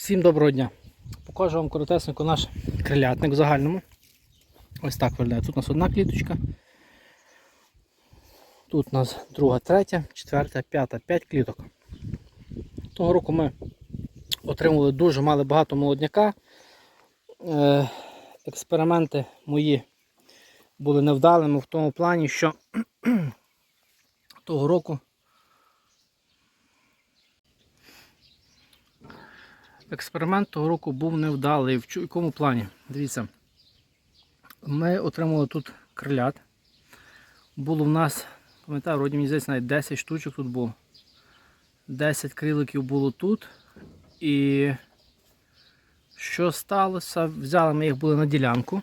Всім доброго дня. Покажу вам коротесенько наш крилятник в загальному. Ось так виглядає. Тут у нас одна кліточка. Тут у нас друга, третя, четверта, п'ята, п'ять кліток. Того року ми отримали дуже мали багато молодняка. Е, експерименти мої були невдалими в тому плані, що того року Експеримент того року був невдалий. В якому плані? Дивіться, ми отримали тут крилят. Було в нас, пам'ятаю, вроді мені здається, навіть 10 штучок тут було. 10 криликів було тут. І що сталося? Взяли ми їх були на ділянку.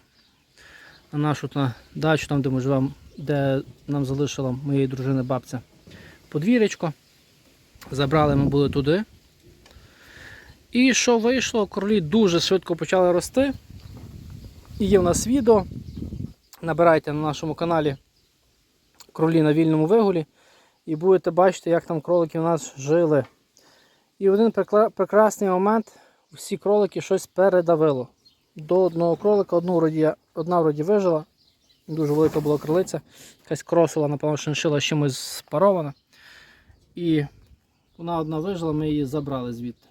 На нашу на дачу, там де ми живемо, де нам залишила моєї дружини бабця подвір'ячко. Забрали ми були туди. І що вийшло? Кролі дуже швидко почали рости. І є в нас відео. Набирайте на нашому каналі кролі на вільному вигулі. І будете бачити, як там кролики у нас жили. І в один прекрасний момент всі кролики щось передавило. До одного кролика одну вроді, одна вроді вижила. Дуже велика була кролиця. Якась кросила, напевно, шиншила чимось спарована. І вона одна вижила, ми її забрали звідти.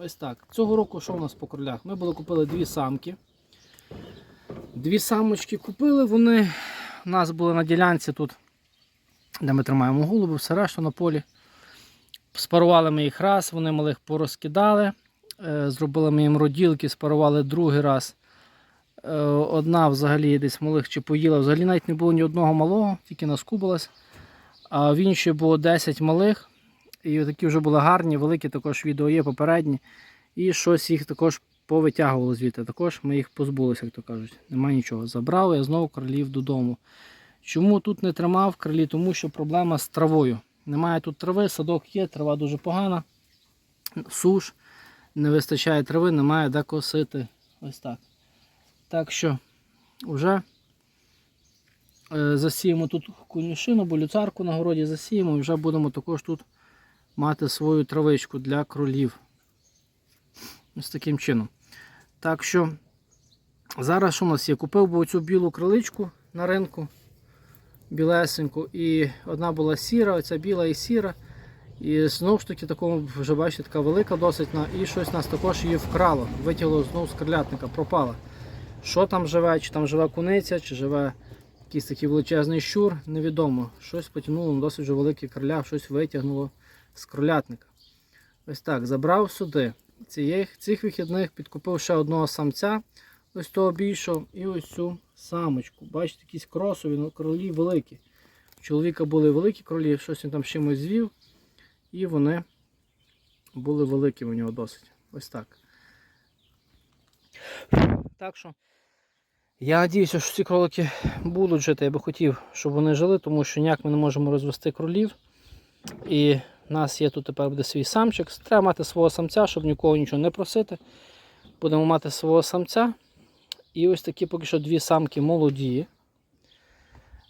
Ось так. Цього року що у нас по кролях? Ми були купили дві самки. Дві самочки купили, вони у нас були на ділянці тут, де ми тримаємо голуби, все решта на полі. Спарували ми їх раз, вони малих порозкидали. Е, Зробили ми їм роділки, спарували другий раз. Е, Одна взагалі десь малих чи поїла. Взагалі навіть не було ні одного малого, тільки наскубилась. А в іншій було 10 малих. І такі вже були гарні, великі також відео є попередні. І щось їх також повитягувало звідти. Також ми їх позбулися, як то кажуть. Нема нічого. Забрав я знову кролів додому. Чому тут не тримав кролі? Тому що проблема з травою. Немає тут трави, садок є, трава дуже погана. Суш, не вистачає трави, немає де косити. Ось так. Так що вже е, засіємо тут конюшину, бо люцарку на городі засіємо і вже будемо також тут мати свою травичку для кролів. Ось таким чином. Так що, зараз що у нас є? Купив би оцю білу кроличку на ринку, білесеньку, і одна була сіра, оця біла і сіра. І знову ж таки, такому вже бачите, така велика досить, і щось нас також її вкрало, витягло знову з крилятника, пропала. Що там живе, чи там живе куниця, чи живе якийсь такий величезний щур, невідомо. Щось потягнуло на досить вже велике криля, щось витягнуло з кролятника. Ось так, забрав сюди. Цієх, цих вихідних підкупив ще одного самця, ось того більшого, і ось цю самочку. Бачите, якісь кросові, ну, кролі великі. У чоловіка були великі кролі, щось він там чимось звів. І вони були великі у нього досить. Ось так. Так що. Я сподіваюся, що ці кролики будуть жити. Я би хотів, щоб вони жили, тому що ніяк ми не можемо розвести кролів. І в нас є тут тепер буде свій самчик. Треба мати свого самця, щоб нікого нічого не просити. Будемо мати свого самця. І ось такі поки що дві самки молоді.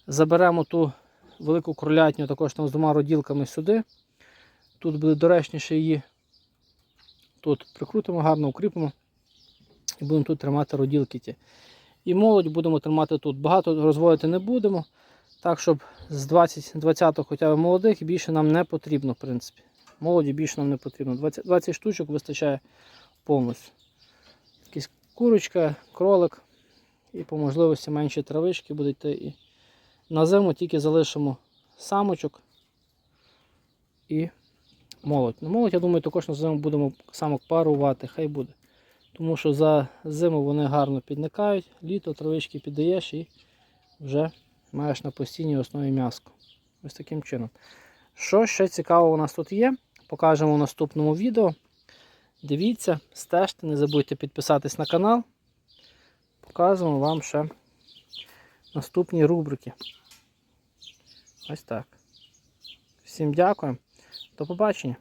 Заберемо ту велику кролятню, також там з двома роділками сюди. Тут буде доречніше її. Тут прикрутимо, гарно укріпимо. І будемо тут тримати роділки ті. І молодь будемо тримати тут. Багато розводити не будемо. Так, щоб з 20 20 хоча б молодих більше нам не потрібно, в принципі. Молоді більше нам не потрібно. 20, 20 штучок вистачає повністю. Якась курочка, кролик і по можливості менші травички будуть йти. І на зиму тільки залишимо самочок і молодь. Ну, молодь, я думаю, також на зиму будемо самок парувати, хай буде. Тому що за зиму вони гарно підникають, літо травички піддаєш і вже маєш на постійній основі м'яско. Ось таким чином. Що ще цікавого у нас тут є, покажемо в наступному відео. Дивіться, стежте, не забудьте підписатись на канал. Показуємо вам ще наступні рубрики. Ось так. Всім дякую. До побачення.